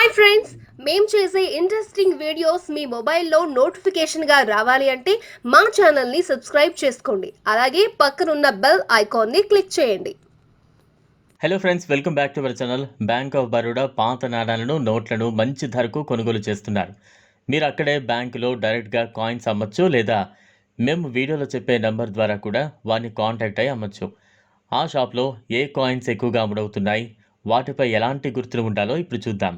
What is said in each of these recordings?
Hi friends మేము చేసే interesting videos మీ మొబైల్లో నోటిఫికేషన్గా రావాలి అంటే మా ఛానల్ని సబ్స్క్రైబ్ చేసుకోండి. అలాగే పక్కనున్న బెల్ ఐకాన్ని క్లిక్ చేయండి. Hello friends welcome back to our channel bank of Baroda పాత నాణాలను నోట్లను మంచి ధరకు కొనుగోలు చేస్తున్నారు. మీరు అక్కడే బ్యాంకులో డైరెక్ట్గా కాయిన్స్ అమ్మచ్చు లేదా మేము వీడియోలో చెప్పే నెంబర్ ద్వారా కూడా వారిని కాంటాక్ట్ అయ్యి అమ్మచ్చు. ఆ షాప్లో ఏ కాయిన్స్ ఎక్కువగా అమ్ముడవుతున్నాయి? వాటిపై ఎలాంటి గుర్తులు ఉండాలో ఇప్పుడు చూద్దాం.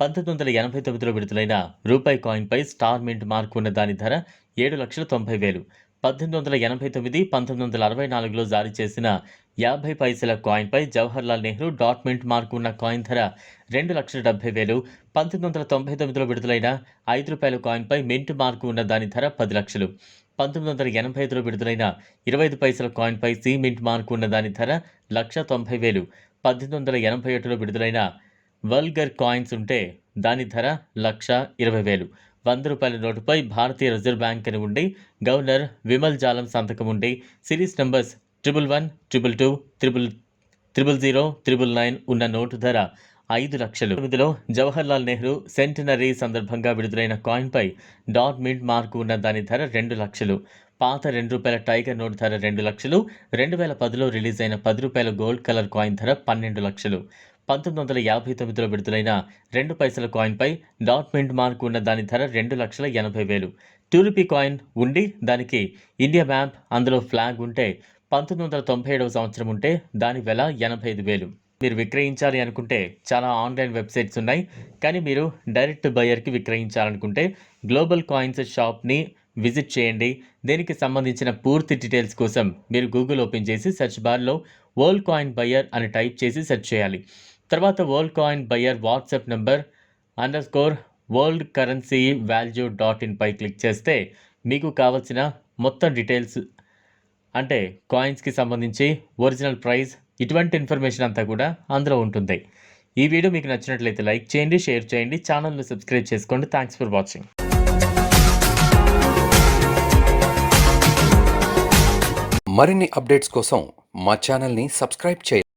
పంతొమ్మిది వందల ఎనభై తొమ్మిదిలో విడుదలైన రూపాయి కాయిన్పై స్టార్ మింట్ మార్క్ ఉన్న దాని ధర ఏడు లక్షల తొంభై వేలు. పద్దెనిమిది వందల ఎనభై తొమ్మిది పంతొమ్మిది వందల అరవై నాలుగులో జారీ చేసిన యాభై పైసల కాయిన్పై Jawaharlal Nehru dot mint mark ఉన్న కాయిన్ ధర రెండు లక్షల డెబ్బై వేలు. పంతొమ్మిది వందల తొంభై తొమ్మిదిలో విడుదలైన ఐదు రూపాయల కాయిన్పై మింట్ మార్క్ ఉన్న దాని ధర పది లక్షలు. పంతొమ్మిది వందల ఎనభై ఐదులో విడుదలైన ఇరవై ఐదు పైసల కాయిన్పై సి మింట్ మార్క్ ఉన్న దాని ధర లక్ష తొంభై వేలు. పద్దెనిమిది వందల ఎనభై ఒకటిలో విడుదలైన వల్గర్ కాయిన్స్ ఉంటే దాని ధర లక్ష ఇరవై వేలు. వంద రూపాయల నోటుపై భారతీయ రిజర్వ్ బ్యాంక్ అని ఉండి గవర్నర్ విమల్ జాలం సంతకం ఉండి series numbers triple one triple two triple triple zero triple nine ఉన్న నోటు ధర ఐదు లక్షలు. తొమ్మిదిలో జవహర్లాల్ నెహ్రూ సెంటనరీ సందర్భంగా విడుదలైన కాయిన్పై డాట్ మింట్ మార్క్ ఉన్న దాని ధర రెండు లక్షలు. పాత రెండు రూపాయల టైగర్ నోట్ ధర రెండు లక్షలు. రెండు వేల పదిలో రిలీజ్ అయిన పది రూపాయల గోల్డ్ కలర్ కాయిన్ ధర పన్నెండు లక్షలు. పంతొమ్మిది వందల యాభై తొమ్మిదిలో విడుదలైన రెండు పైసల కాయిన్పై డాట్ మింట్ మార్క్ ఉన్న దాని ధర రెండు లక్షల ఎనభై వేలు. టూ రూపీ కాయిన్ ఉండి దానికి ఇండియా మ్యాప్ అందులో ఫ్లాగ్ ఉంటే పంతొమ్మిది వందల తొంభై ఏడవ సంవత్సరం ఉంటే దాని వెల ఎనభై ఐదు వేలు. మీరు విక్రయించాలి అనుకుంటే చాలా ఆన్లైన్ వెబ్సైట్స్ ఉన్నాయి. కానీ మీరు డైరెక్ట్ బయర్కి విక్రయించాలనుకుంటే గ్లోబల్ కాయిన్స్ షాప్ని విజిట్ చేయండి. దీనికి సంబంధించిన పూర్తి డీటెయిల్స్ కోసం మీరు గూగుల్ ఓపెన్ చేసి సెర్చ్ బార్లో వరల్డ్ కాయిన్ బయర్ అని టైప్ చేసి సెర్చ్ చేయాలి. తర్వాత world coin buyer WhatsApp number underscore world currency value dot in pi click చేస్తే మీకు కావాల్సిన మొత్తం డీటెయిల్స్ అంటే కాయిన్స్కి సంబంధించి ఒరిజినల్ ప్రైస్ ఇటువంటి ఇన్ఫర్మేషన్ అంతా కూడా అందులో ఉంటుంది. ఈ వీడియో మీకు నచ్చినట్లయితే లైక్ చేయండి షేర్ చేయండి ఛానల్ని సబ్స్క్రైబ్ చేసుకోండి. థ్యాంక్స్ ఫర్ వాచింగ్ మరిన్ని అప్డేట్స్ కోసం మా ఛానల్ని సబ్స్క్రైబ్ చేయండి.